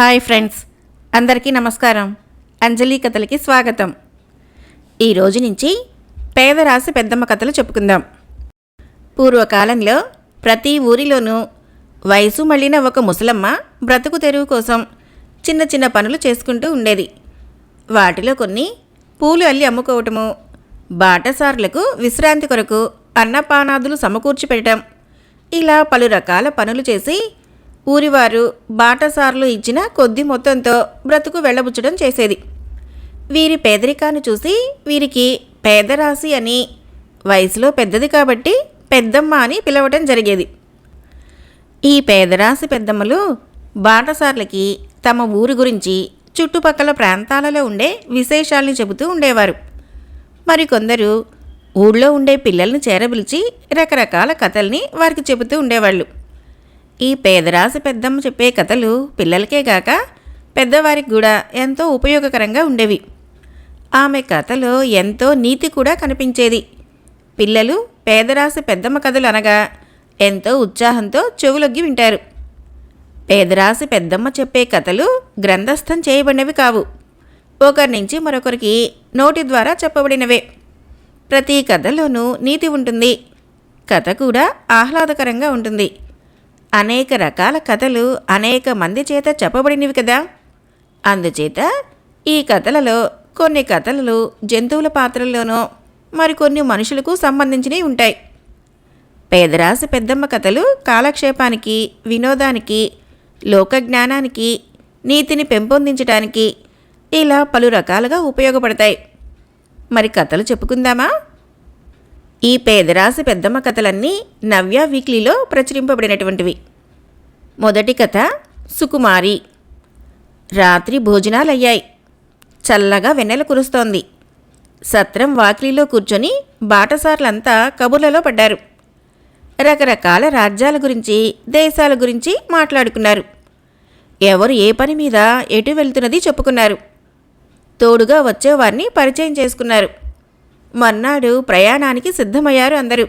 Hi friends అందరికీ నమస్కారం. అంజలి కథలకి స్వాగతం. ఈ రోజు నుంచి పేదరాశి పెద్దమ్మ కథలు చెప్పుకుందాం. పూర్వకాలంలో ప్రతి ఊరిలోనూ వయసు మళ్ళిన ఒక ముసలమ్మ బ్రతుకు తెరువు కోసం చిన్న చిన్న పనులు చేసుకుంటూ ఉండేది. వాటిలో కొన్ని పూలు అల్లి అమ్ముకోవటము బాటసార్లకు విశ్రాంతి కొరకు అన్నపానాదులు సమకూర్చి పెట్టడం ఇలా పలు రకాల పనులు చేసి ఊరివారు బాటసార్లు ఇచ్చిన కొద్ది మొత్తంతో బ్రతుకు వెళ్ళబుచ్చడం చేసేది. వీరి పేదరికాన్ని చూసి వీరికి పేదరాశి అని వయసులో పెద్దది కాబట్టి పెద్దమ్మ అని పిలవటం జరిగేది. ఈ పేదరాశి పెద్దమ్మలు బాటసార్లకి తమ ఊరి గురించి చుట్టుపక్కల ప్రాంతాలలో ఉండే విశేషాల్ని చెబుతూ ఉండేవారు. మరికొందరు ఊళ్ళో ఉండే పిల్లల్ని చేరబిలిచి రకరకాల కథల్ని వారికి చెబుతూ ఉండేవాళ్ళు. ఈ పేదరాశి పెద్దమ్మ చెప్పే కథలు పిల్లలకే గాక పెద్దవారికి కూడా ఎంతో ఉపయోగకరంగా ఉండేవి. ఆమె కథలో ఎంతో నీతి కూడా కనిపించేది. పిల్లలు పేదరాశి పెద్దమ్మ కథలు అనగా ఎంతో ఉత్సాహంతో చెవులొగ్గి వింటారు. పేదరాశి పెద్దమ్మ చెప్పే కథలు గ్రంథస్థం చేయబడినవి కావు. ఒకరి నుంచి మరొకరికి నోటి ద్వారా చెప్పబడినవే. ప్రతి కథలోనూ నీతి ఉంటుంది. కథ కూడా ఆహ్లాదకరంగా ఉంటుంది. అనేక రకాల కథలు అనేక మంది చేత చెప్పబడినవి కదా. అందుచేత ఈ కథలలో కొన్ని కథలు జంతువుల పాత్రల్లోనూ మరికొన్ని మనుషులకు సంబంధించినవి ఉంటాయి. పేదరాశి పెద్దమ్మ కథలు కాలక్షేపానికి వినోదానికి లోకజ్ఞానానికి నీతిని పెంపొందించడానికి ఇలా పలు రకాలుగా ఉపయోగపడతాయి. మరి కథలు చెప్పుకుందామా? ఈ పేదరాశి పెద్దమ్మ కథలన్నీ నవ్య వీక్లీలో ప్రచురింపబడినటువంటివి. మొదటి కథ సుకుమారి. రాత్రి భోజనాలయ్యాయి. చల్లగా వెన్నెల కురుస్తోంది. సత్రం వాకిలిలో కూర్చొని బాటసార్లంతా కబుర్లలో పడ్డారు. రకరకాల రాజ్యాల గురించి దేశాల గురించి మాట్లాడుకున్నారు. ఎవరు ఏ పని మీద ఎటు వెళ్తున్నది చెప్పుకున్నారు. తోడుగా వచ్చేవారిని పరిచయం చేసుకున్నారు. మర్నాడు ప్రయాణానికి సిద్ధమయ్యారు అందరూ.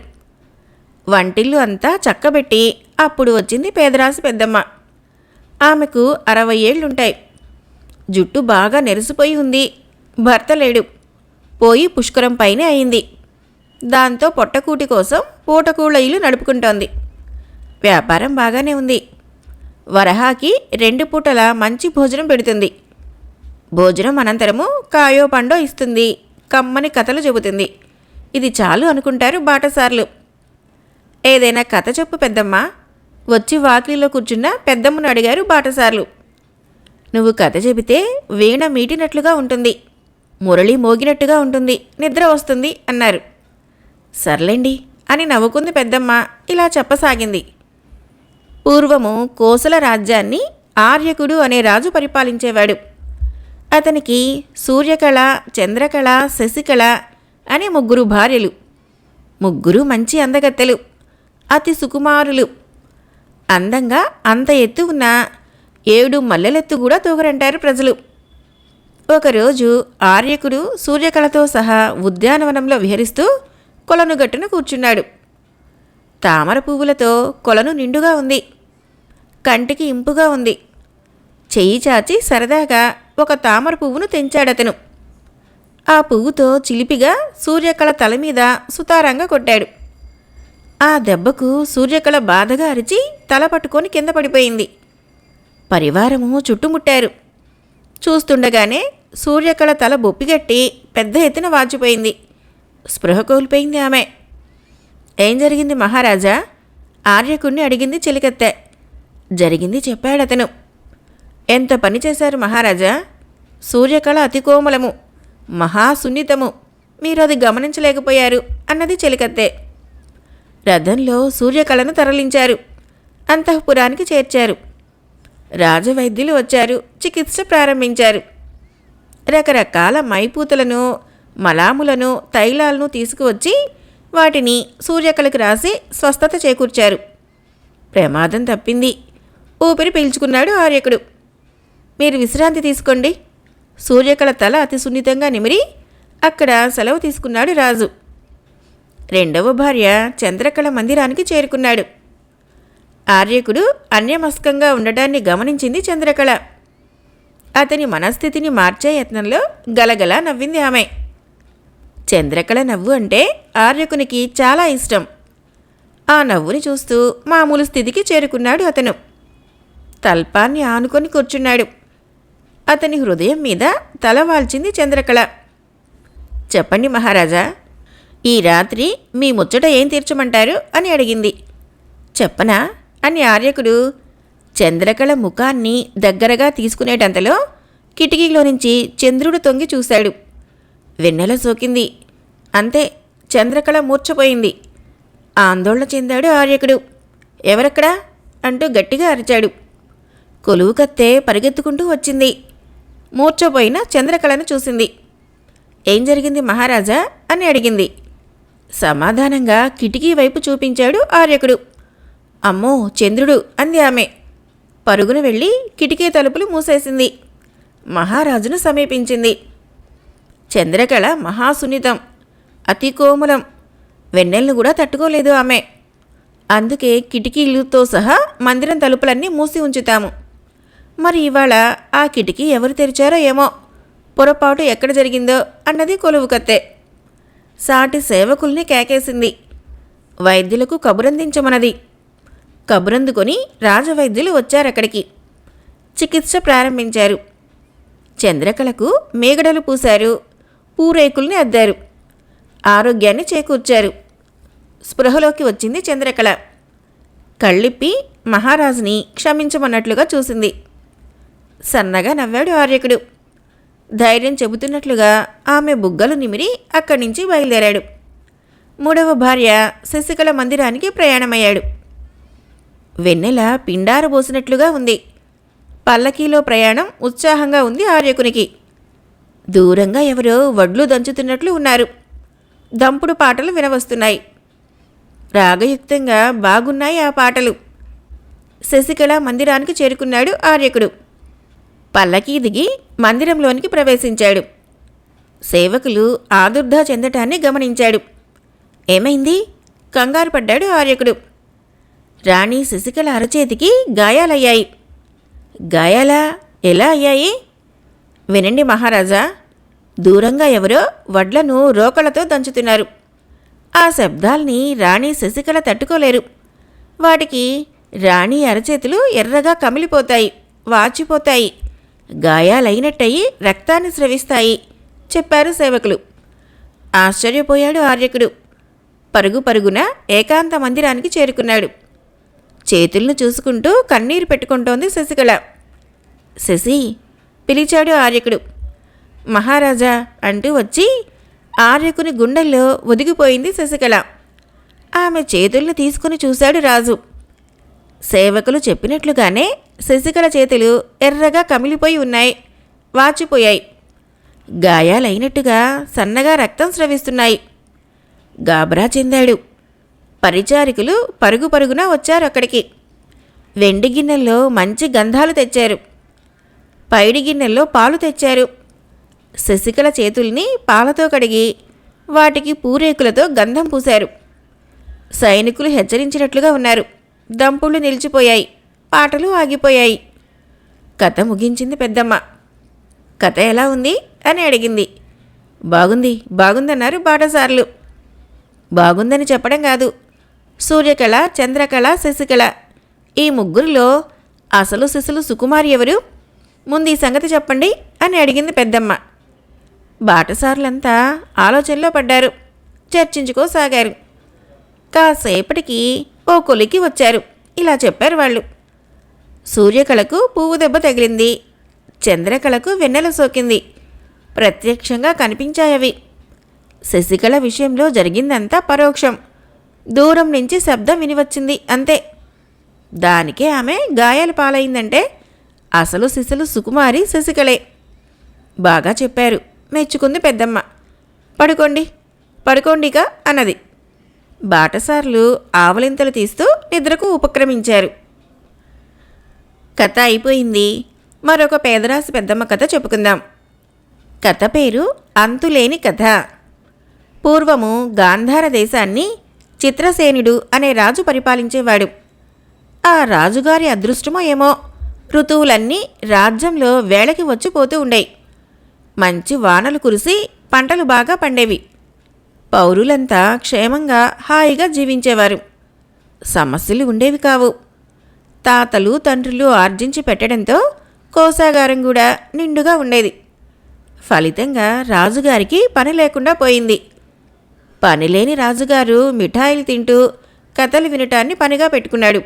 వంటిల్లు అంతా చక్కబెట్టి అప్పుడు వచ్చింది పేదరాశి పెద్దమ్మ. ఆమెకు అరవై ఏళ్ళుంటాయి. జుట్టు బాగా నెరిసిపోయి ఉంది. భర్త లేడు. పోయి పుష్కరం పైనే అయింది. దాంతో పొట్టకూటి కోసం పూటకూళ్ళ ఇల్లు నడుపుకుంటోంది. వ్యాపారం బాగానే ఉంది. వరహాకి రెండు పూటల మంచి భోజనం పెడుతుంది. భోజనం అనంతరము కాయో పండో ఇస్తుంది. కమ్మని కథలు చెబుతుంది. ఇది చాలు అనుకుంటారు బాటసార్లు. ఏదైనా కథ చెప్పు పెద్దమ్మ. వచ్చి వాకిలిలో కూర్చున్న పెద్దమ్మను అడిగారు బాటసార్లు. నువ్వు కథ చెబితే వీణ మీటినట్లుగా ఉంటుంది. మురళి మోగినట్టుగా ఉంటుంది. నిద్ర వస్తుంది అన్నారు. సర్లేండి అని నవ్వుకుంది పెద్దమ్మ. ఇలా చెప్పసాగింది. పూర్వము కోసల రాజ్యాన్ని ఆర్యకుడు అనే రాజు పరిపాలించేవాడు. అతనికి సూర్యకళ చంద్రకళ శశికళ అనే ముగ్గురు భార్యలు. ముగ్గురు మంచి అందగత్తెలు అతి సుకుమారులు. అందంగా అంత ఎత్తు ఉన్న ఏడు మల్లెలెత్తు కూడా తూగరంటారు ప్రజలు. ఒకరోజు ఆర్యకుడు సూర్యకళతో సహా ఉద్యానవనంలో విహరిస్తూ కొలను గట్టున కూర్చున్నాడు. తామర పువ్వులతో కొలను నిండుగా ఉంది. కంటికి ఇంపుగా ఉంది. చెయ్యి చాచి సరదాగా ఒక తామర పువ్వును తెంచాడతను. ఆ పువ్వుతో చిలిపిగా సూర్యకళ తల మీద సుతారంగా కొట్టాడు. ఆ దెబ్బకు సూర్యకళ బాధగా అరిచి తల పట్టుకొని కింద పడిపోయింది. పరివారము చుట్టుముట్టారు. చూస్తుండగానే సూర్యకళ తల బొప్పిగట్టి పెద్ద ఎత్తున వాచిపోయింది. స్పృహ కోల్పోయింది ఆమె. ఏం జరిగింది మహారాజా? ఆర్యకుణ్ణి అడిగింది చిలికెత్తే. జరిగింది చెప్పాడతను. ఎంత పని చేశారు మహారాజా? సూర్యకళ అతి కోమలము మహాసున్నితము. మీరు అది గమనించలేకపోయారు అన్నది చెలికత్తే. రథంలో సూర్యకళను తరలించారు అంతఃపురానికి చేర్చారు. రాజవైద్యులు వచ్చారు చికిత్స ప్రారంభించారు. రకరకాల మైపూతలను మలాములను తైలాలను తీసుకువచ్చి వాటిని సూర్యకళకు రాసి స్వస్థత చేకూర్చారు. ప్రమాదం తప్పింది ఊపిరి పీల్చుకున్నాడు ఆర్యకుడు. మీరు విశ్రాంతి తీసుకోండి. సూర్యకళ తల అతి సున్నితంగా నిమిరి అక్కడ సెలవు తీసుకున్నాడు రాజు. రెండవ భార్య చంద్రకళ మందిరానికి చేరుకున్నాడు. ఆర్యకుడు అన్యమస్కంగా ఉండటాన్ని గమనించింది చంద్రకళ. అతని మనస్థితిని మార్చే యత్నంలో గలగలా నవ్వింది ఆమె. చంద్రకళ నవ్వు అంటే ఆర్యకునికి చాలా ఇష్టం. ఆ నవ్వుని చూస్తూ మామూలు స్థితికి చేరుకున్నాడు అతను. తల్పాన్ని ఆనుకొని కూర్చున్నాడు. అతని హృదయం మీద తల వాల్చింది చంద్రకళ. చెప్పండి మహారాజా ఈ రాత్రి మీ ముచ్చట ఏం తీర్చమంటారు? అని అడిగింది. చెప్పనా? అని ఆర్యకుడు చంద్రకళ ముఖాన్ని దగ్గరగా తీసుకునేటంతలో కిటికీలో నుంచి చంద్రుడు తొంగి చూశాడు. వెన్నెల సోకింది. అంతే చంద్రకళ మూర్చపోయింది ఆందోళన చెందాడు ఆర్యకుడు. ఎవరక్కడా? అంటూ గట్టిగా అరిచాడు. కొలువు కత్తే పరిగెత్తుకుంటూ వచ్చింది. మూర్చపోయిన చంద్రకళను చూసింది. ఏం జరిగింది మహారాజా? అని అడిగింది. సమాధానంగా కిటికీ వైపు చూపించాడు ఆర్యకుడు. అమ్మో చంద్రుడు! అంది ఆమె. పరుగున వెళ్ళి కిటికీ తలుపులు మూసేసింది. మహారాజును సమీపించింది. చంద్రకళ మహాసున్నితం. అతి కోమలం. వెన్నెలను కూడా తట్టుకోలేదు ఆమె. అందుకే కిటికీలతో సహా మందిరం తలుపులన్నీ మూసి ఉంచుతాము. మరి ఇవాళ ఆ కిటికీ ఎవరు తెరిచారో ఏమో? పొరపాటు ఎక్కడ జరిగిందో అన్నది కొలువు కత్తే. సాటి సేవకుల్ని కేకేసింది. వైద్యులకు కబురందించమన్నది. కబురందుకొని రాజవైద్యులు వచ్చారక్కడికి. చికిత్స ప్రారంభించారు. చంద్రకళకు మేగడలు పూశారు. పూరేకుల్ని అద్దారు. ఆరోగ్యాన్ని చేకూర్చారు. స్పృహలోకి వచ్చింది చంద్రకళ. కళ్ళిప్పి మహారాజుని క్షమించమన్నట్లుగా చూసింది. సన్నగా నవ్వాడు ఆర్యకుడు. ధైర్యం చెబుతున్నట్లుగా ఆమె బుగ్గలు నిమిరి అక్కడి నుంచి బయలుదేరాడు. మూడవ భార్య శశికళ మందిరానికి ప్రయాణమయ్యాడు. వెన్నెల పిండారబోసినట్లుగా ఉంది. పల్లకీలో ప్రయాణం ఉత్సాహంగా ఉంది ఆర్యకునికి. దూరంగా ఎవరో వడ్లు దంచుతున్నట్లు ఉన్నారు. దంపుడు పాటలు వినవస్తున్నాయి. రాగయుక్తంగా బాగున్నాయి ఆ పాటలు. శశికళ మందిరానికి చేరుకున్నాడు ఆర్యకుడు. పల్లకీ దిగి మందిరంలోనికి ప్రవేశించాడు. సేవకులు ఆదుర్దా చెందటాన్ని గమనించాడు. ఏమైంది? కంగారు పడ్డాడు ఆర్యకుడు. రాణి శశికళ అరచేతికి గాయాలయ్యాయి. గాయాలా? ఎలా అయ్యాయి? వినండి మహారాజా. దూరంగా ఎవరో వడ్లను రోకలతో దంచుతున్నారు. ఆ శబ్దాల్ని రాణి శశికళ తట్టుకోలేరు. వాటికి రాణి అరచేతులు ఎర్రగా కమిలిపోతాయి వాచిపోతాయి. గాయాలైనట్టయి రక్తాన్ని స్రవిస్తాయి చెప్పారు సేవకులు. ఆశ్చర్యపోయాడు ఆర్యకుడు. పరుగు పరుగున ఏకాంత మందిరానికి చేరుకున్నాడు. చేతులను చూసుకుంటూ కన్నీరు పెట్టుకుంటోంది శశికళ. శశి పిలిచాడు ఆర్యకుడు. మహారాజా అంటూ వచ్చి ఆర్యకుని గుండెల్లో ఒదిగిపోయింది శశికళ. ఆమె చేతుల్ని తీసుకుని చూశాడు రాజు. సేవకులు చెప్పినట్లుగానే శశికళ చేతులు ఎర్రగా కమిలిపోయి ఉన్నాయి. వాచిపోయాయి. గాయాలైనట్టుగా సన్నగా రక్తం స్రవిస్తున్నాయి. గాబరా చెందాడు. పరిచారికులు పరుగు పరుగున వచ్చారు అక్కడికి. వెండి గిన్నెల్లో మంచి గంధాలు తెచ్చారు. పైడి గిన్నెల్లో పాలు తెచ్చారు. శశికళ చేతుల్ని పాలతో కడిగి వాటికి పూరేకులతో గంధం పూశారు. సైనికులు హెచ్చరించినట్లుగా ఉన్నారు. దంపుళ్ళు నిలిచిపోయాయి. పాటలు ఆగిపోయాయి. కథ ముగించింది పెద్దమ్మ. కథ ఎలా ఉంది? అని అడిగింది. బాగుంది బాగుందన్నారు బాటసార్లు. బాగుందని చెప్పడం కాదు. సూర్యకళ చంద్రకళ శశికళ. ఈ ముగ్గురిలో అసలు శిశులు సుకుమారి ఎవరు? ముందు ఈ సంగతి చెప్పండి అని అడిగింది పెద్దమ్మ. బాటసారులంతా ఆలోచనలో పడ్డారు. చర్చించుకోసాగారు కాసేపటికి ఓ కొలికి వచ్చారు. ఇలా చెప్పారు వాళ్ళు. సూర్యకళకు పువ్వు దెబ్బ తగిలింది. చంద్రకళకు వెన్నెల సోకింది. ప్రత్యక్షంగా కనిపించాయవి. శశికళ విషయంలో జరిగిందంతా పరోక్షం. దూరం నుంచి శబ్దం వినివచ్చింది అంతే. దానికే ఆమె గాయాలు పాలైందంటే అసలు శిశులు సుకుమారి శశికళే. బాగా చెప్పారు. మెచ్చుకుంది పెద్దమ్మ. పడుకోండి పడుకోండిగా అన్నది. బాటసార్లు ఆవలింతలు తీస్తూ నిద్రకు ఉపక్రమించారు. కథ అయిపోయింది. మరొక పేదరాశి పెద్దమ్మ కథ చెప్పుకుందాం. కథ పేరు అంతులేని కథ. పూర్వము గాంధార దేశాన్ని చిత్రసేనుడు అనే రాజు పరిపాలించేవాడు. ఆ రాజుగారి అదృష్టమో ఏమో? ఋతువులన్నీ రాజ్యంలో వేళకి వచ్చిపోతూ ఉండేవి మంచి వానలు కురిసి పంటలు బాగా పండేవి. పౌరులంతా క్షేమంగా హాయిగా జీవించేవారు. సమస్యలు ఉండేవి కావు. తాతలు తండ్రులు ఆర్జించి పెట్టడంతో కోసాగారం కూడా నిండుగా ఉండేది. ఫలితంగా రాజుగారికి పని లేకుండా పోయింది. పనిలేని రాజుగారు మిఠాయిలు తింటూ కథలు వినటాన్ని పనిగా పెట్టుకున్నాడు.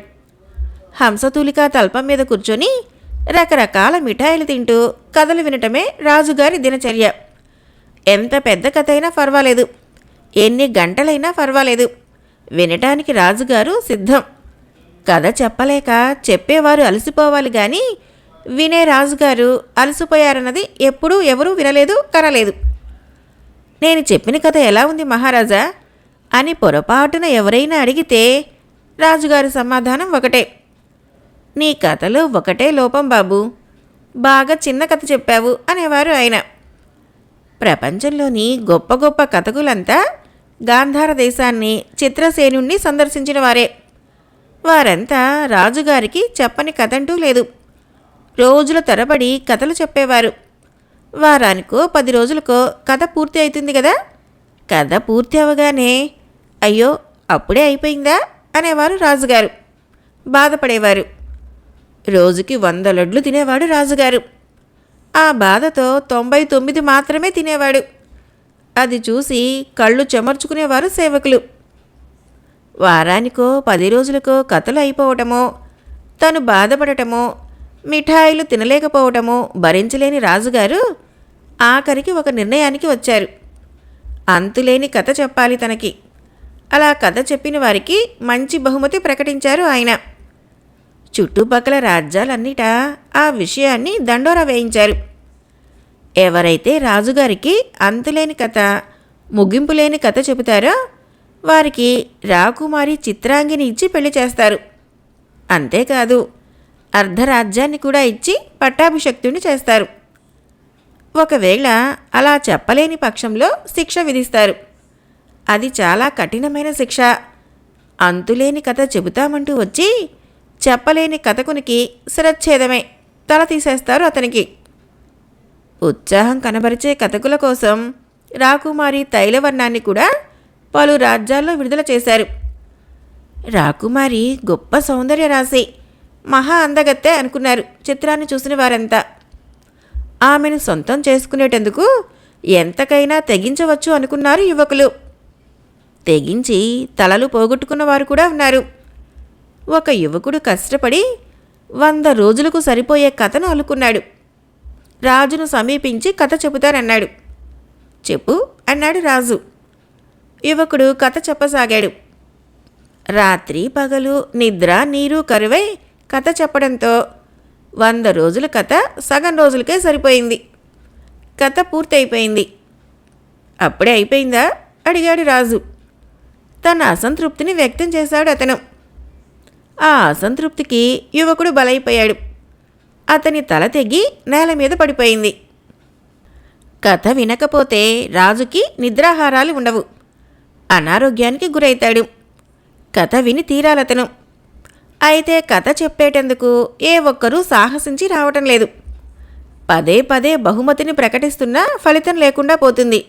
హంసతూలిక తల్పం మీద కూర్చొని రకరకాల మిఠాయిలు తింటూ కథలు వినటమే రాజుగారి దినచర్య. ఎంత పెద్ద కథ అయినా పర్వాలేదు ఎన్ని గంటలైనా పర్వాలేదు వినటానికి రాజుగారు సిద్ధం. కథ చెప్పలేక చెప్పేవారు అలసిపోవాలి కానీ వినే రాజుగారు అలసిపోయారన్నది ఎప్పుడూ ఎవరూ వినలేదు కనలేదు. నేను చెప్పిన కథ ఎలా ఉంది మహారాజా? అని పొరపాటున ఎవరైనా అడిగితే రాజుగారి సమాధానం ఒకటే. నీ కథలో ఒకటే లోపం బాబు. బాగా చిన్న కథ చెప్పావు అనేవారు ఆయన. ప్రపంచంలోని గొప్ప గొప్ప కథకులంతా గాంధార దేశాన్ని చిత్రసేనుణ్ణి సందర్శించిన వారే. వారంతా రాజుగారికి చెప్పని కథంటూ లేదు. రోజుల తరబడి కథలు చెప్పేవారు. వారానికో పది రోజులకో కథ పూర్తి అవుతుంది కదా కథ పూర్తి అవగానే అయ్యో అప్పుడే అయిపోయిందా? అనేవారు రాజుగారు. బాధపడేవారు. రోజుకి వంద లడ్లు తినేవాడు రాజుగారు. ఆ బాధతో తొంభై తొమ్మిది మాత్రమే తినేవాడు. అది చూసి కళ్ళు చెమర్చుకునేవారు సేవకులు. వారానికో పది రోజులకో కథలు అయిపోవటమో తను బాధపడటమో మిఠాయిలు తినలేకపోవటమో భరించలేని రాజుగారు ఆఖరికి ఒక నిర్ణయానికి వచ్చారు. అంతులేని కథ చెప్పాలి తనకి. అలా కథ చెప్పిన వారికి మంచి బహుమతి ప్రకటించారు ఆయన. చుట్టుపక్కల రాజ్యాలన్నిటా ఆ విషయాన్ని దండోరా వేయించారు. ఎవరైతే రాజుగారికి అంతులేని కథ ముగింపు లేని కథ చెబుతారో వారికి రాకుమారి చిత్రాంగిని ఇచ్చి పెళ్ళి చేస్తారు. అంతేకాదు అర్ధరాజ్యాన్ని కూడా ఇచ్చి పట్టాభిషక్తుని చేస్తారు. ఒకవేళ అలా చెప్పలేని పక్షంలో శిక్ష విధిస్తారు. అది చాలా కఠినమైన శిక్ష. అంతులేని కథ చెబుతామంటూ వచ్చి చెప్పలేని కథకునికి శిరచ్ఛేదమే. తల తీసేస్తారు అతనికి. ఉత్సాహం కనబరిచే కథకుల కోసం రాకుమారి తైలవర్ణాన్ని కూడా పలు రాజ్యాల్లో విడుదల చేశారు. రాకుమారి గొప్ప సౌందర్య రాశి. మహా అందగత్తే అనుకున్నారు చిత్రాన్ని చూసిన వారంతా. ఆమెను సొంతం చేసుకునేటందుకు ఎంతకైనా తెగించవచ్చు అనుకున్నారు యువకులు. తెగించి తలలు పోగొట్టుకున్న వారు కూడా ఉన్నారు. ఒక యువకుడు కష్టపడి వంద రోజులకు సరిపోయే కథను అనుకున్నాడు రాజును సమీపించి కథ చెబుతానన్నాడు. చెప్పు అన్నాడు రాజు. యువకుడు కథ చెప్పసాగాడు. రాత్రి పగలు నిద్ర నీరు కరువై కథ చెప్పడంతో వంద రోజుల కథ సగం రోజులకే సరిపోయింది. కథ పూర్తయిపోయింది. అప్పుడే అయిపోయిందా? అడిగాడు రాజు. తన అసంతృప్తిని వ్యక్తం చేశాడు అతను. ఆ అసంతృప్తికి యువకుడు బలైపోయాడు. అతని తల తెగి నేల మీద పడిపోయింది. కథ వినకపోతే రాజుకి నిద్రాహారాలు ఉండవు. అనారోగ్యానికి గురైతాడు. కథ విని తీరాలతను. అయితే కథ చెప్పేటందుకు ఏ ఒక్కరూ సాహసించి రావటం లేదు. పదే పదే బహుమతిని ప్రకటిస్తున్నా ఫలితం లేకుండా పోతుంది.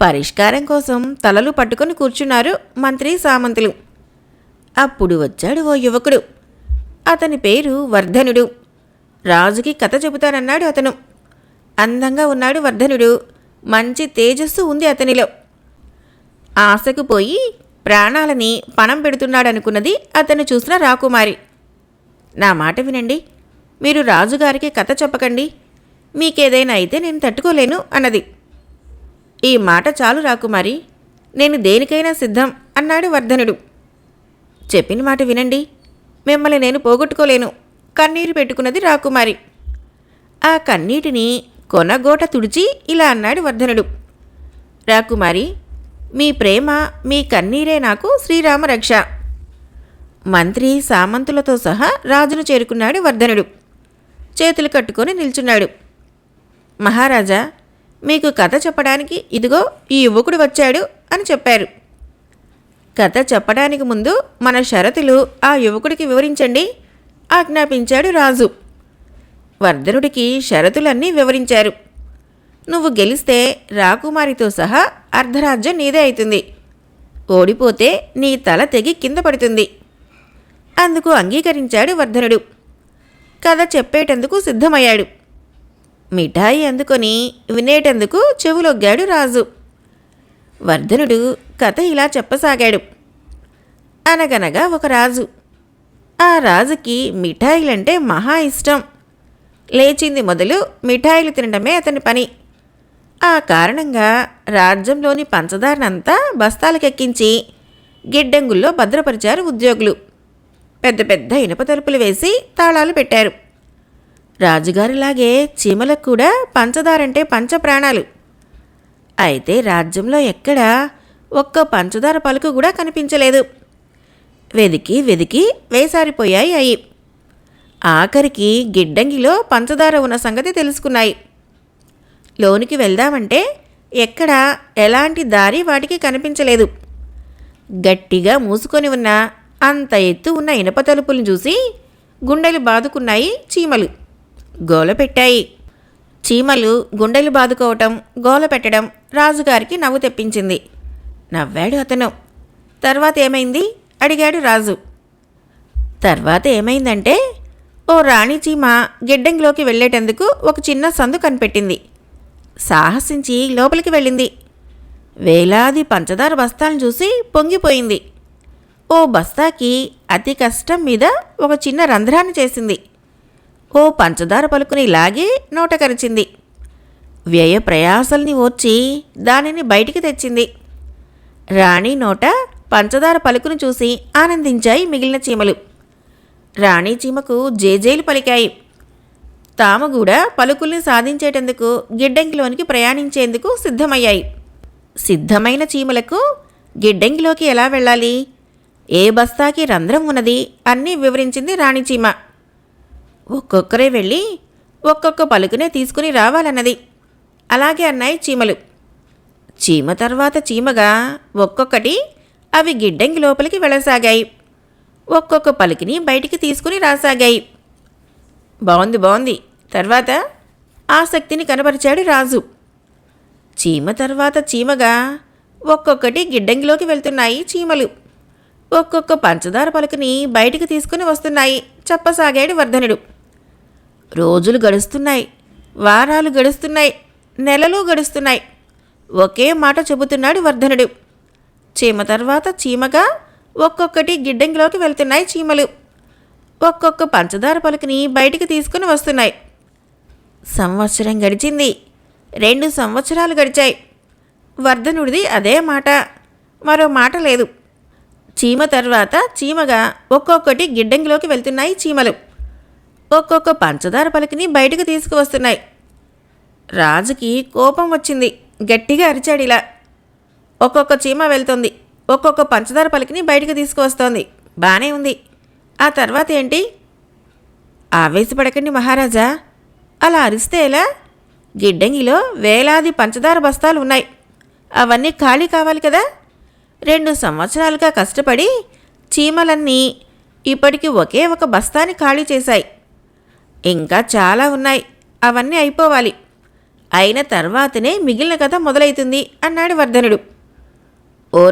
పరిష్కారం కోసం తలలు పట్టుకొని కూర్చున్నారు మంత్రి సామంతులు. అప్పుడు వచ్చాడు ఓ యువకుడు. అతని పేరు వర్ధనుడు. రాజుకి కథ చెబుతానన్నాడు అతను. అందంగా ఉన్నాడు వర్ధనుడు. మంచి తేజస్సు ఉంది అతనిలో. ఆశకు పోయి ప్రాణాలని పణం పెడుతున్నాడనుకున్నది అతను చూసిన రాకుమారి. నా మాట వినండి. మీరు రాజుగారికి కథ చెప్పకండి. మీకేదైనా అయితే నేను తట్టుకోలేను అన్నది. ఈ మాట చాలు రాకుమారి. నేను దేనికైనా సిద్ధం అన్నాడు వర్ధనుడు. చెప్పిన మాట వినండి. మిమ్మల్ని నేను పోగొట్టుకోలేను. కన్నీరు పెట్టుకున్నది రాకుమారి. ఆ కన్నీటిని కొనగోట తుడిచి ఇలా అన్నాడు వర్ధనుడు. రాకుమారి మీ ప్రేమ మీ కన్నీరే నాకు శ్రీరామ రక్ష. మంత్రి సామంతులతో సహా రాజును చేరుకున్నాడు వర్ధనుడు. చేతులు కట్టుకొని నిల్చున్నాడు. మహారాజా మీకు కథ చెప్పడానికి ఇదిగో ఈ యువకుడు వచ్చాడు అని చెప్పారు. కథ చెప్పడానికి ముందు మన షరతులు ఆ యువకుడికి వివరించండి ఆజ్ఞాపించాడు రాజు. వర్ధనుడికి షరతులన్నీ వివరించారు. నువ్వు గెలిస్తే రాకుమారితో సహా అర్ధరాజ్యం నీదే అవుతుంది ఓడిపోతే నీ తల తెగి కింద పడుతుంది. అందుకు అంగీకరించాడు వర్ధనుడు. కథ చెప్పేటందుకు సిద్ధమయ్యాడు. మిఠాయి అందుకొని వినేటందుకు చెవులొగ్గాడు రాజు. వర్ధనుడు కథ ఇలా చెప్పసాగాడు. అనగనగా ఒక రాజు. ఆ రాజుకి మిఠాయిలంటే మహా ఇష్టం. లేచింది మొదలు మిఠాయిలు తినడమే అతని పని. ఆ కారణంగా రాజ్యంలోని పంచదారనంతా బస్తాలకెక్కించి గిడ్డంగుల్లో భద్రపరిచారు ఉద్యోగులు. పెద్ద పెద్ద ఇనుప తలుపులు వేసి తాళాలు పెట్టారు. రాజుగారిలాగే చీమలకు కూడా పంచదారంటే పంచ ప్రాణాలు అయితే రాజ్యంలో ఎక్కడా ఒక్క పంచదార పలుకు కూడా కనిపించలేదు. వెదికి వెదికి వేసారిపోయాయి అయి. ఆఖరికి గిడ్డంగిలో పంచదార ఉన్న సంగతి తెలుసుకున్నాయి. లోనికి వెళ్దామంటే ఎక్కడ ఎలాంటి దారి వాటికి కనిపించలేదు. గట్టిగా మూసుకొని ఉన్న అంత ఎత్తు ఉన్న ఇనప తలుపులను చూసి గుండెలు బాదుకున్నాయి చీమలు. గోల పెట్టాయి. చీమలు గుండెలు బాదుకోవటం గోల పెట్టడం రాజుగారికి నవ్వు తెప్పించింది. నవ్వాడు అతను. తర్వాత ఏమైంది? అడిగాడు రాజు. తర్వాత ఏమైందంటే ఓ రాణి చీమ గిడ్డంగిలోకి వెళ్ళేటందుకు ఒక చిన్న సందు కనిపెట్టింది. సాహసించి లోపలికి వెళ్ళింది. వేలాది పంచదార బస్తాలను చూసి పొంగిపోయింది. ఓ బస్తాకి అతి కష్టం మీద ఒక చిన్న రంధ్రాన్ని చేసింది. ఓ పంచదార పలుకుని లాగి నోట కరిచింది. వ్యయ ప్రయాసల్ని ఓర్చి దానిని బయటికి తెచ్చింది. రాణి నోట పంచదార పలుకును చూసి ఆనందించాయి మిగిలిన చీమలు. రాణి చీమకు జేజేలు పలికాయి. తాము కూడా పలుకుల్ని సాధించేటందుకు గిడ్డంగిలోనికి ప్రయాణించేందుకు సిద్ధమయ్యాయి. సిద్ధమైన చీమలకు గిడ్డంగిలోకి ఎలా వెళ్ళాలి? ఏ బస్తాకి రంధ్రం ఉన్నది? అన్నీ వివరించింది రాణి చీమ. ఒక్కొక్కరే వెళ్ళి ఒక్కొక్క పలుకునే తీసుకుని రావాలన్నది. అలాగే అన్నాయి చీమలు. చీమ తర్వాత చీమగా ఒక్కొక్కటి అవి గిడ్డంగి లోపలికి వెళ్ళసాగాయి. ఒక్కొక్క పలుకుని బయటికి తీసుకుని రాసాగాయి. బాగుంది బాగుంది తర్వాత ఆసక్తిని కనబరిచాడు రాజు. చీమ తర్వాత చీమగా ఒక్కొక్కటి గిడ్డంగిలోకి వెళ్తున్నాయి చీమలు. ఒక్కొక్క పంచదార పలుకుని బయటికి తీసుకుని వస్తున్నాయి చెప్పసాగాడు వర్ధనుడు. రోజులు గడుస్తున్నాయి వారాలు గడుస్తున్నాయి నెలలు గడుస్తున్నాయి. ఒకే మాట చెబుతున్నాడు వర్ధనుడు. చీమ తర్వాత చీమగా ఒక్కొక్కటి గిడ్డంగిలోకి వెళ్తున్నాయి చీమలు. ఒక్కొక్క పంచదార పలుకుని బయటికి తీసుకుని వస్తున్నాయి. సంవత్సరం గడిచింది. రెండు సంవత్సరాలు గడిచాయి. వర్ధనుడిది అదే మాట. మరో మాట లేదు. చీమ తర్వాత చీమగా ఒక్కొక్కటి గిడ్డంగిలోకి వెళ్తున్నాయి చీమలు. ఒక్కొక్క పంచదార పలికిని బయటకు తీసుకువస్తున్నాయి. రాజుకి కోపం వచ్చింది. గట్టిగా అరిచాడు ఇలా. ఒక్కొక్క చీమ వెళ్తుంది. ఒక్కొక్క పంచదార పలికిని బయటకు తీసుకువస్తోంది. బాగానే ఉంది. ఆ తర్వాత ఏంటి? ఆవేశపడకండి మహారాజా. అలా అరిస్తే ఎలా గిడ్డంగిలో వేలాది పంచదార బస్తాలు ఉన్నాయి అవన్నీ ఖాళీ కావాలి కదా? రెండు సంవత్సరాలుగా కష్టపడి చీమలన్నీ ఇప్పటికి ఒకే ఒక బస్తాని ఖాళీ చేశాయి. ఇంకా చాలా ఉన్నాయి. అవన్నీ అయిపోవాలి. అయిన తర్వాతనే మిగిలిన కథ మొదలవుతుంది అన్నాడు వర్ధనుడు. ఓ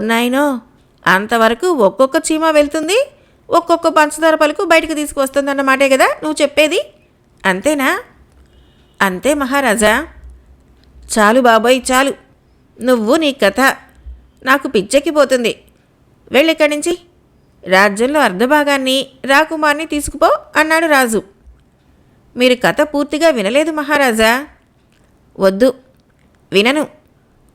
అంతవరకు ఒక్కొక్క చీమ వెళ్తుంది ఒక్కొక్క పంచదార పలుకు బయటకు తీసుకువస్తుంది అన్నమాటే కదా నువ్వు చెప్పేది? అంతేనా? అంతే మహారాజా. చాలు బాబోయ్ చాలు. నువ్వు నీ కథ నాకు పిచ్చెక్కిపోతుంది వెళ్ళిక్కడి నుంచి. రాజ్యంలో అర్ధభాగాన్ని రాకుమార్ని తీసుకుపో అన్నాడు రాజు. మీరు కథ పూర్తిగా వినలేదు మహారాజా. వద్దు. వినను.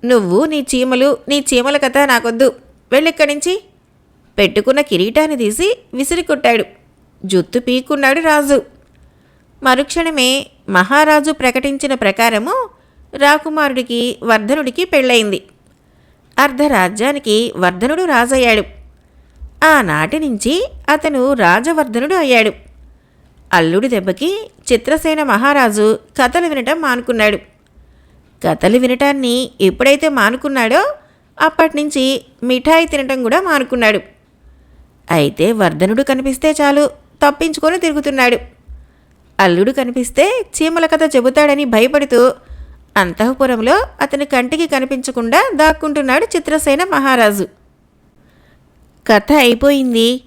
నువ్వు నీ చీమలు నీ చీమల కథ నాకొద్దు. వెళ్ళిక్కడి నుంచి. పెట్టుకున్న కిరీటాన్ని తీసి విసిరికొట్టాడు. జుత్తు పీక్కున్నాడు రాజు. మరుక్షణమే మహారాజు ప్రకటించిన ప్రకారము రాకుమారుడికి వర్ధనుడికి పెళ్ళయింది. అర్ధరాజ్యానికి వర్ధనుడు రాజయ్యాడు. ఆనాటి నుంచి అతను రాజవర్ధనుడు అయ్యాడు. అల్లుడి దెబ్బకి చిత్రసేన మహారాజు కథలు వినటం మానుకున్నాడు. కథలు వినటాన్ని ఎప్పుడైతే మానుకున్నాడో అప్పటి నుంచి మిఠాయి తినటం కూడా మానుకున్నాడు. అయితే వర్ధనుడు కనిపిస్తే చాలు తప్పించుకొని తిరుగుతున్నాడు. అల్లుడు కనిపిస్తే చీమల కథ చెబుతాడని భయపడుతూ అంతఃపురంలో అతని కంటికి కనిపించకుండా దాక్కుంటున్నాడు చిత్రసేన మహారాజు. కథ అయిపోయింది.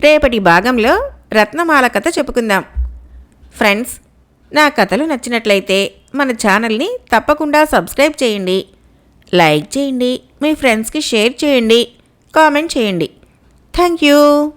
రేపటి భాగంలో రత్నమాల కథ చెప్పుకుందాం. ఫ్రెండ్స్ నా కథలు నచ్చినట్లయితే మన ఛానల్ని తప్పకుండా సబ్స్క్రైబ్ చేయండి. లైక్ చేయండి మీ ఫ్రెండ్స్కి షేర్ చేయండి కామెంట్ చేయండి. Thank you.